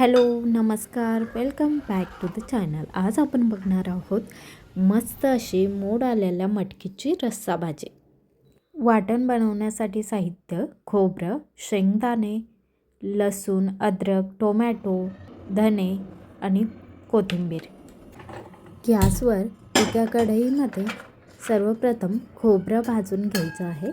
Hello नमस्कार. Welcome back to the channel. आज आपण बघणार आहोत मस्त अशी मोड आलेल्या मटकीची रस्सा भाजी वाटण बनवण्यासाठी साहित्य खोबरं शेंगदाणे लसूण अद्रक टोमॅटो धने आणि कोथिंबीर. गॅसवर एका कढईमध्ये सर्वप्रथम खोबरं भाजून घ्यायचं आहे.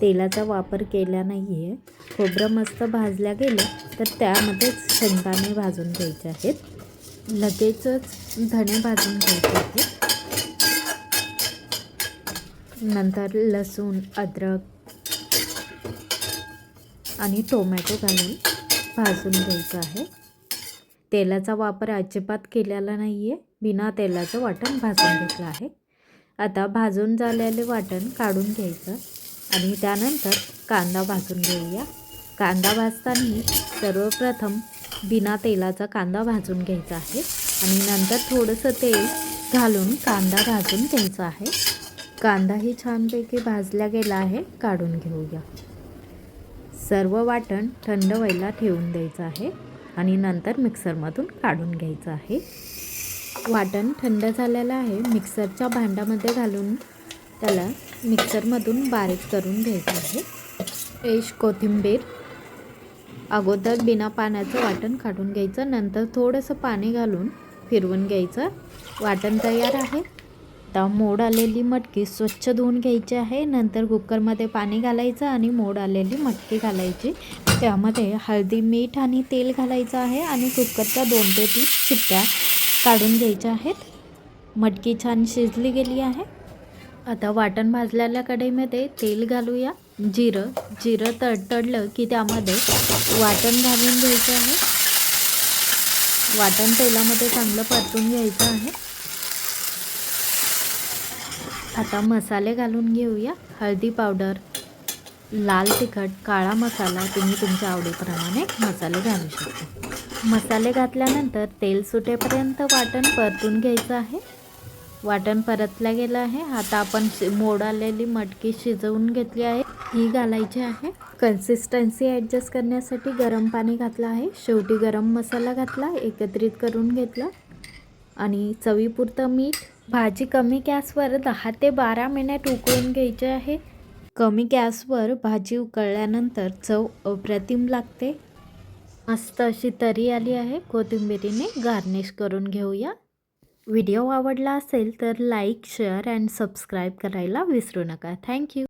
तेलाचा वापर केला नाही आहे खोबरं मस्त भाजल्या गेलं तर त्यामध्येच शेंगदाणे भाजून घ्यायचे आहेत. लगेचच धणे भाजून घ्यायचे आहेत. नंतर लसूण अद्रक आणि टोमॅटो घालून भाजून घ्यायचं आहे. तेलाचा वापर अजिबात केलेला नाही आहे बिना तेलाचं वाटण भाजून घेतलं आहे. आता भाजून झालेले वाटण काढून घ्यायचं. आणि त्यानंतर कांदा भाजून घेऊया. कांदा भाजताना सर्वप्रथम बिना तेलाचा कांदा भाजून घ्यायचा आहे आणि नंतर थोडंसं तेल घालून कांदा भाजून घ्यायचा आहे. कांदाही छानपैकी भाजला गेला आहे काढून घेऊया. सर्व वाटण थंड व्हायला ठेवून द्यायचं आहे आणि नंतर मिक्सरमधून काढून घ्यायचं आहे. वाटण थंड झालेलं आहे मिक्सरच्या भांड्यामध्ये घालून त्याला मिक्सरमधून बारीक करून घ्यायचं आहे. फ्रेश कोथिंबीर अगोदर बिना पाण्याचं वाटण काढून घ्यायचं. नंतर थोडंसं पाणी घालून फिरवून घ्यायचं. वाटण तयार आहे. आता मोड आलेली मटकी स्वच्छ धुवून घ्यायची आहे. नंतर कुकरमध्ये पाणी घालायचं आणि मोड आलेली मटकी घालायची. त्यामध्ये हळदी मीठ आणि तेल घालायचं आहे आणि कुकरच्या दोन ते तीन शिट्ट्या काढून घ्यायच्या आहेत. मटकी छान शिजली गेली आहे. आता वाटण भाजलेल्या कढईमध्ये तेल घालूया. जिरं जिरं तडतडलं की त्यामध्ये वाटण घालून घ्यायचं आहे. वाटण तेलामध्ये चांगलं परतून घ्यायचं आहे. आता मसाले घालून घेऊया. हळदी पावडर लाल तिखट काळा मसाला तुम्ही तुमच्या आवडीप्रमाणे मसाले घालू शकता. मसाले घातल्यानंतर तेल सुटेपर्यंत वाटण परतून घ्यायचं आहे. वाटण परतलं गेलं आहे. आता आपण मोड आलेली मटकी शिजवून घेतली आहे. ही घालायची आहे. कन्सिस्टन्सी ॲडजस्ट करण्यासाठी गरम पाणी घातलं आहे. शेवटी गरम मसाला घातला एकत्रित करून घेतला. आणि चवीपुरतं मीठ. भाजी कमी गॅसवर दहा ते बारा मिनिट उकळून घ्यायची आहे. कमी गॅसवर भाजी उकळल्यानंतर चव अप्रतिम लागते. मस्त अशी तरी आली आहे. कोथिंबिरीने गार्निश करून घेऊया. व्हिडिओ आवडला असेल तर लाईक शेअर अँड सबस्क्राईब करायला विसरू नका. थँक्यू